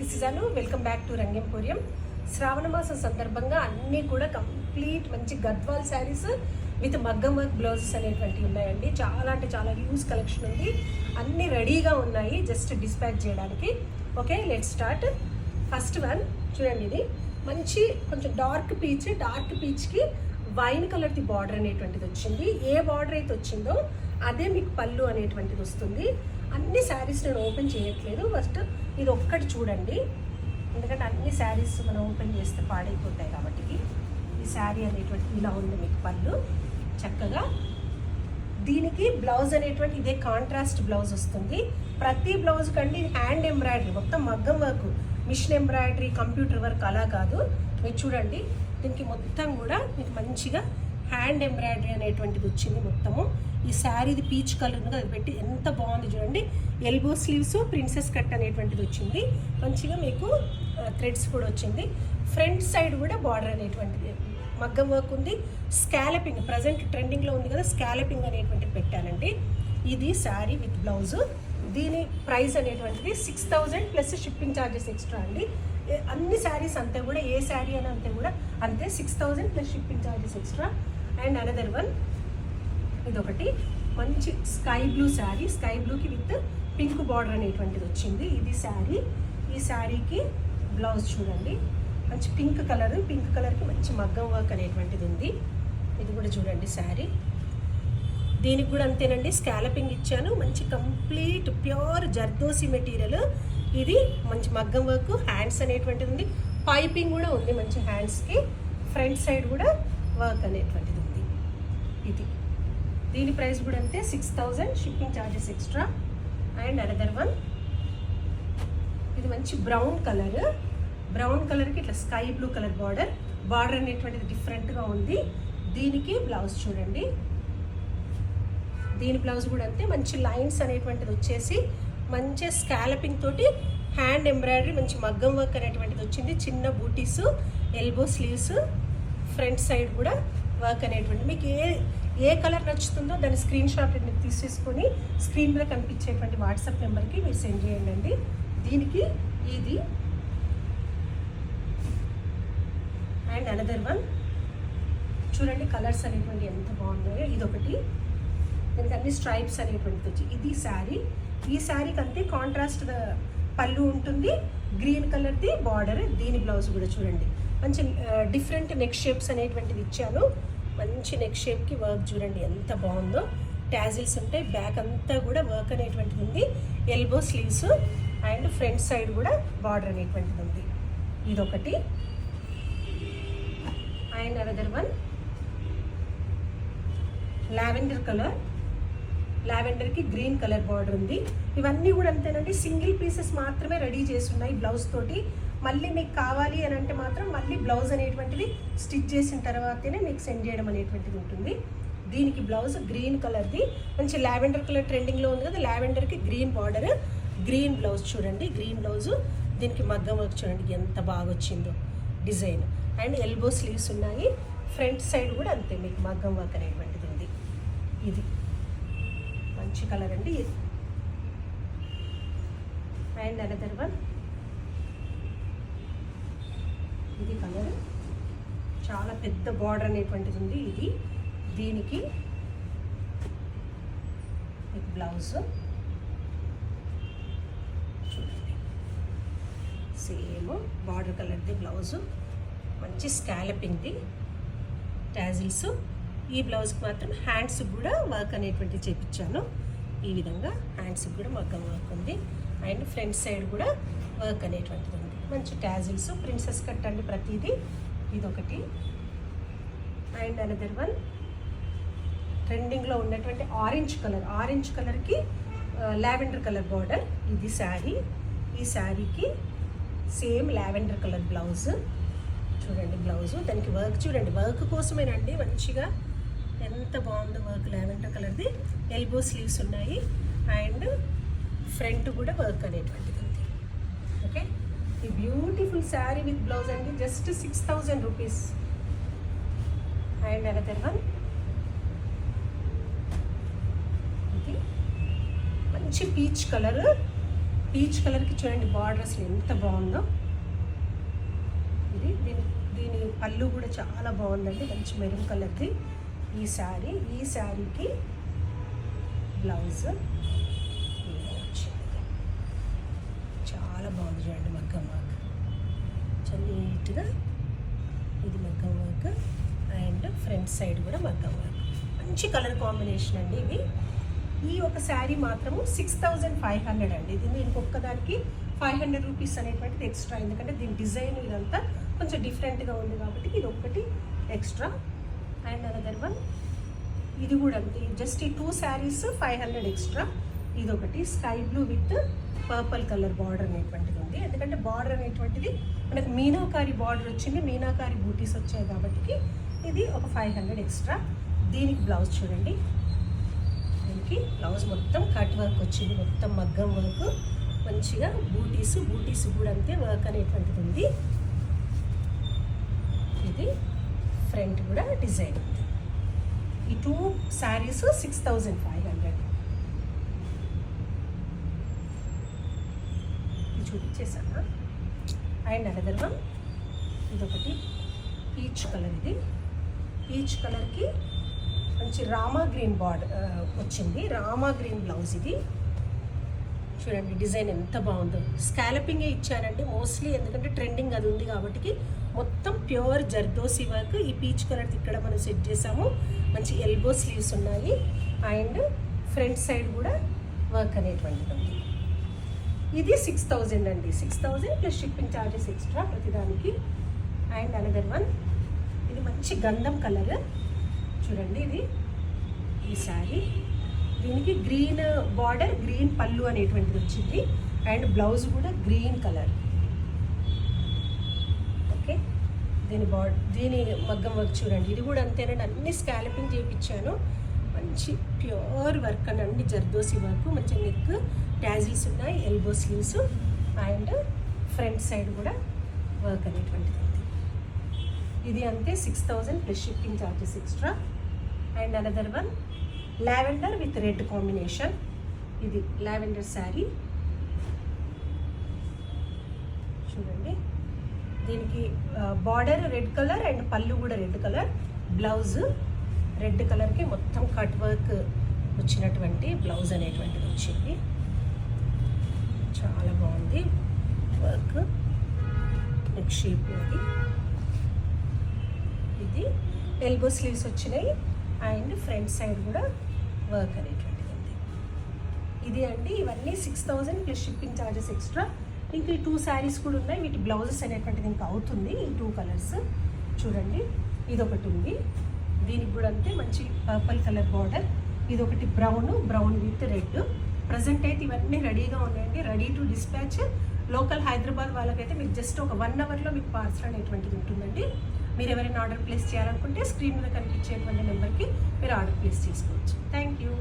This is welcome back to రంగంపూర్యం Shravana మాసం సందర్భంగా అన్నీ కూడా కంప్లీట్ మంచి Gadwal sarees with maggam work blouses అనేటువంటివి ఉన్నాయండి. చాలా అంటే చాలా యూస్ కలెక్షన్ ఉంది. అన్నీ రెడీగా ఉన్నాయి జస్ట్ డిస్పాచ్ చేయడానికి. Okay let start first one చూడండి ఇది. మంచి కొంచెం డార్క్ పీచ్ డార్క్ పీచ్కి వైన్ కలర్ది బార్డర్ అనేటువంటిది వచ్చింది. ఏ బార్డర్ అయితే వచ్చిందో అదే మీకు పళ్ళు అనేటువంటిది వస్తుంది. అన్ని శారీస్ నేను ఓపెన్ చేయట్లేదు. ఫస్ట్ ఇది ఒక్కటి చూడండి. ఎందుకంటే అన్ని శారీస్ మనం ఓపెన్ చేస్తే పాడైపోతాయి కాబట్టి ఈ శారీ అనేటువంటి ఇలా ఉంది మీకు పళ్ళు. చక్కగా. దీనికి బ్లౌజ్ అనేటువంటి ఇదే కాంట్రాస్ట్ బ్లౌజ్ వస్తుంది. ప్రతి బ్లౌజ్ కంటే ఇది హ్యాండ్ ఎంబ్రాయిడరీ మొత్తం మగ్గం work machine embroidery computer work అలా కాదు. మీరు చూడండి దీనికి మొత్తం కూడా మీకు మంచిగా హ్యాండ్ ఎంబ్రాయిడరీ అనేటువంటిది వచ్చింది మొత్తము. ఈ శారీది పీచ్ కలర్ ఉంది అది పెట్టి ఎంత బాగుంది చూడండి. ఎల్బో స్లీవ్స్ ప్రిన్సెస్ కట్ అనేటువంటిది వచ్చింది. మంచిగా మీకు థ్రెడ్స్ కూడా వచ్చింది. ఫ్రంట్ సైడ్ కూడా బార్డర్ అనేటువంటిది. మగ్గం వర్క్ ఉంది. స్కాలపింగ్ ప్రజెంట్ ట్రెండింగ్లో ఉంది కదా స్కాలపింగ్ అనేటువంటిది పెట్టానండి. ఇది శారీ విత్ బ్లౌజ్ దీని ప్రైస్ అనేటువంటిది six thousand plus shipping charges extra అండి. అన్ని శారీస్ అంతే కూడా ఏ శారీ అని అంతే కూడా అంతే six thousand plus shipping charges extra and another one ఇదొకటి. మంచి స్కై బ్లూ శారీ స్కై బ్లూకి విత్ పింక్ బార్డర్ అనేటువంటిది వచ్చింది. ఇది శారీ. ఈ శారీకి బ్లౌజ్ చూడండి. మంచి పింక్ కలర్ పింక్ కలర్కి మంచి మగ్గం వర్క్ అనేటువంటిది ఉంది. ఇది కూడా చూడండి శారీ. దీనికి కూడా అంతేనండి. స్కాలపింగ్ ఇచ్చాను. మంచి కంప్లీట్ ప్యూర్ జర్దోసి మెటీరియల్. ఇది మంచి మగ్గం వర్క్ హ్యాండ్స్ అనేటువంటిది ఉంది. పైపింగ్ కూడా ఉంది మంచి హ్యాండ్స్కి. ఫ్రంట్ సైడ్ కూడా వర్క్ అనేటువంటిది ఇది. దీని ప్రైస్ కూడా అంతే six thousand shipping charges extra and another one ఇది మంచి బ్రౌన్ కలర్. బ్రౌన్ కలర్కి ఇట్లా sky blue colour border. Border అనేటువంటిది డిఫరెంట్గా ఉంది. దీనికి బ్లౌజ్ చూడండి. దీని బ్లౌజ్ కూడా అంతే మంచి లైన్స్ అనేటువంటిది వచ్చేసి మంచి స్కాలపింగ్ తోటి హ్యాండ్ ఎంబ్రాయిడరీ మంచి మగ్గం వర్క్ అనేటువంటిది వచ్చింది. చిన్న బూటీస్ ఎల్బో స్లీవ్స్ ఫ్రంట్ సైడ్ కూడా వర్క్ అనేటువంటి మీకు ఏ ఏ కలర్ నచ్చుతుందో దాని స్క్రీన్ షాట్ తీసేసుకొని స్క్రీన్ మీద కనిపించేటువంటి వాట్సాప్ నెంబర్కి మీరు సెండ్ చేయండి అండి. దీనికి ఇది అండ్ అనదర్ వన్ చూడండి కలర్స్ అనేటువంటి ఎంత బాగున్నాయో. ఇదొకటి. దానికి అన్ని స్ట్రైప్స్ అనేటువంటిది వచ్చి ఇది శారీ ఈ శారీకి అంతే కాంట్రాస్ట్ పళ్ళు ఉంటుంది గ్రీన్ కలర్ది బార్డర్ దీని బ్లౌజ్ కూడా చూడండి. మంచి డిఫరెంట్ నెక్ షేప్స్ అనేటువంటిది ఇచ్చాను. మంచి నెక్ షేప్కి వర్క్ చూడండి ఎంత బాగుందో. ట్యాజిల్స్ ఉంటాయి బ్యాక్ అంతా కూడా వర్క్ అనేటువంటిది ఉంది. Elbow sleeves and front side కూడా బార్డర్ అనేటువంటిది ఉంది. ఇదొకటి. And another one lavender colour లావెండర్కి green colour border ఉంది. ఇవన్నీ కూడా అంతేనండి. సింగిల్ పీసెస్ మాత్రమే రెడీ చేసి ఉన్నాయి బ్లౌజ్ తోటి. మళ్ళీ మీకు కావాలి అని అంటే మాత్రం మళ్ళీ బ్లౌజ్ అనేటువంటిది స్టిచ్ చేసిన తర్వాతనే మీకు సెండ్ చేయడం అనేటువంటిది ఉంటుంది. దీనికి బ్లౌజ్ గ్రీన్ కలర్ది. మంచి లావెండర్ కలర్ ట్రెండింగ్లో ఉంది కదా లావెండర్కి గ్రీన్ బార్డర్ గ్రీన్ బ్లౌజ్ చూడండి. గ్రీన్ బ్లౌజ్ దీనికి మగ్గం వర్క్ చూడండి ఎంత బాగా వచ్చిందో డిజైన్. అండ్ ఎల్బో స్లీవ్స్ ఉన్నాయి. ఫ్రంట్ సైడ్ కూడా అంతే మీకు మగ్గం వర్క్ అనేటువంటిది ఉంది. ఇది. మంచి కలర్ అండి ఇది. అండ్ అనదర్ వన్ ఇది కలర్ చాలా పెద్ద బార్డర్ అనేటువంటిది ఉంది ఇది. దీనికి బ్లౌజ్ చూడండి. సేమ్ బార్డర్ కలర్ది బ్లౌజు మంచి స్కాలపింగ్ది టాజిల్స్ ఈ బ్లౌజ్కి మాత్రం హ్యాండ్స్కి కూడా వర్క్ అనేటువంటిది చేపించాను ఈ విధంగా హ్యాండ్స్కి కూడా మగ్గం వర్క్ ఉంది. అండ్ ఫ్రంట్ సైడ్ కూడా వర్క్ అనేటువంటిది ఉంది. మంచి టాజిల్స్ ప్రిన్సెస్ కట్ అండి ప్రతిదీ. ఇదొకటి. అండ్ అనదర్ వన్ ట్రెండింగ్లో ఉన్నటువంటి ఆరెంజ్ కలర్ ఆరెంజ్ కలర్కి లావెండర్ కలర్ బార్డర్ ఇది శారీ ఈ శారీకి సేమ్ లావెండర్ కలర్ బ్లౌజ్ చూడండి బ్లౌజ్ దానికి వర్క్ చూడండి వర్క్ కోసమేనండి మంచిగా ఎంత బాగుందో వర్క్ లావెండర్ కలర్ది ఎల్బో స్లీవ్స్ ఉన్నాయి. అండ్ ఫ్రంట్ కూడా వర్క్ అనేటువంటిది. బ్యూటిఫుల్ శారీ విత్ బ్లౌజ్ అండి just six thousand rupees and another one ఇది మంచి పీచ్ కలర్ పీచ్ కలర్కి చూడండి బార్డర్ అసలు ఎంత బాగుందో. ఇది దీని దీని పళ్ళు కూడా చాలా బాగుందండి మంచి మెరూన్ కలర్ది ఈ శారీ. ఈ శారీకి బ్లౌజ్. వచ్చింది చాలా బాగుంది చూడండి మగ్గం వర్క్ చాలా నీట్గా ఇది మగ్గం వర్క్. అండ్ ఫ్రంట్ సైడ్ కూడా మగ్గం వర్క్. మంచి కలర్ కాంబినేషన్ అండి ఇవి ఈ ఒక శారీ మాత్రము సిక్స్ థౌజండ్ ఫైవ్ హండ్రెడ్ అండి. ఇది ఇంకొకదానికి ఒక్కదానికి ఫైవ్ హండ్రెడ్ రూపీస్ అనేటువంటిది ఎక్స్ట్రా ఎందుకంటే దీని డిజైన్ ఇదంతా కొంచెం డిఫరెంట్గా ఉంది కాబట్టి ఇది ఒక్కటి ఎక్స్ట్రా అండ్ అనదర్ వన్ ఇది కూడా జస్ట్ ఈ two sarees five hundred extra ఇది ఒకటి sky blue with purple colour border అనేటువంటిది ఉంది. ఎందుకంటే బార్డర్ అనేటువంటిది మనకు మీనాకారి బార్డర్ వచ్చింది. మీనాకారి బూటీస్ వచ్చాయి కాబట్టి ఇది ఒక ఫైవ్ హండ్రెడ్ ఎక్స్ట్రా. దీనికి బ్లౌజ్ చూడండి. దీనికి బ్లౌజ్ మొత్తం కట్ వర్క్ వచ్చింది. మొత్తం మగ్గం వర్క్. మంచిగా బూటీస్ బూటీస్ కూడా అంతే వర్క్ అనేటువంటిది ఉంది. ఇది ఫ్రంట్ కూడా డిజైన్ ఉంది. ఈ two sarees six thousand five hundred ఇది చూపించేసాను అండ్ అనదర్ వన్ ఇదొకటి. పీచ్ కలర్ ఇది. పీచ్ కలర్కి మంచి రామా గ్రీన్ బార్డర్ వచ్చింది. రామా గ్రీన్ బ్లౌజ్ ఇది. చూడండి డిజైన్ ఎంత బాగుందో. స్కాలపింగే ఇచ్చానంటే మోస్ట్లీ ఎందుకంటే ట్రెండింగ్ అది ఉంది కాబట్టి మొత్తం ప్యూర్ జర్దోసి వర్క్. ఈ పీచ్ కలర్ ఇక్కడ మనం సెట్ చేసాము మంచి ఎల్బో స్లీవ్స్ ఉన్నాయి. అండ్ ఫ్రంట్ సైడ్ కూడా వర్క్ అనేటువంటిది ఉంది. ఇది సిక్స్ థౌజండ్ అండి. Six thousand plus shipping charges extra ప్రతిదానికి. అండ్ అనదర్ వన్ ఇది మంచి గంధం కలర్ చూడండి ఇది. ఈ శారీ దీనికి గ్రీన్ బార్డర్ గ్రీన్ పళ్ళు అనేటువంటిది వచ్చింది. అండ్ బ్లౌజ్ కూడా గ్రీన్ కలర్ ఓకే దీని బార్డర్ దీని మగ్గం వర్క్ చూడండి. ఇది కూడా అంతేనండి. అన్ని స్కాలపింగ్ చేయించాను మంచి ప్యూర్ వర్క్ అండి. అన్ని జర్దోసి వర్క్. మంచి నెక్ ట్యాజిల్స్ ఉన్నాయి elbow sleeves and front side కూడా వర్క్ అనేటువంటిది ఉంది. ఇది అంతే six thousand plus shipping charges extra and another one lavender with red combination ఇది లావెండర్ శారీ చూడండి. దీనికి బార్డర్ రెడ్ కలర్ అండ్ పళ్ళు కూడా రెడ్ కలర్ బ్లౌజ్ రెడ్ కలర్కి మొత్తం వర్క్ వచ్చినటువంటి బ్లౌజ్ అనేటువంటిది వచ్చింది. చాలా బాగుంది. వర్క్ నెక్ షేప్ అది ఇది ఎల్బో స్లీవ్స్ వచ్చినాయి. అండ్ ఫ్రంట్ సైడ్ కూడా వర్క్ అనేటువంటిది ఉంది. ఇది అండి ఇవన్నీ six thousand plus shipping charges extra ఇంకా ఈ టూ శారీస్ కూడా ఉన్నాయి. వీటి బ్లౌజెస్ అనేటువంటిది ఇంకా అవుతుంది. ఈ టూ కలర్స్ చూడండి. ఇది ఒకటి ఉంది. దీనికి కూడా అంతే మంచి పర్పుల్ కలర్ బార్డర్ ఇది ఒకటి brown brown with red present అయితే ఇవన్నీ రెడీగా ఉన్నాయండి. Ready to dispatch local Hyderabad వాళ్ళకైతే మీకు జస్ట్ ఒక వన్ అవర్లో మీకు పార్సల్ అనేటువంటిది ఉంటుందండి. మీరు ఎవరైనా ఆర్డర్ ప్లేస్ చేయాలనుకుంటే స్క్రీన్ మీద కనిపించేటువంటి నెంబర్కి మీరు ఆర్డర్ ప్లేస్ చేసుకోవచ్చు. Thank you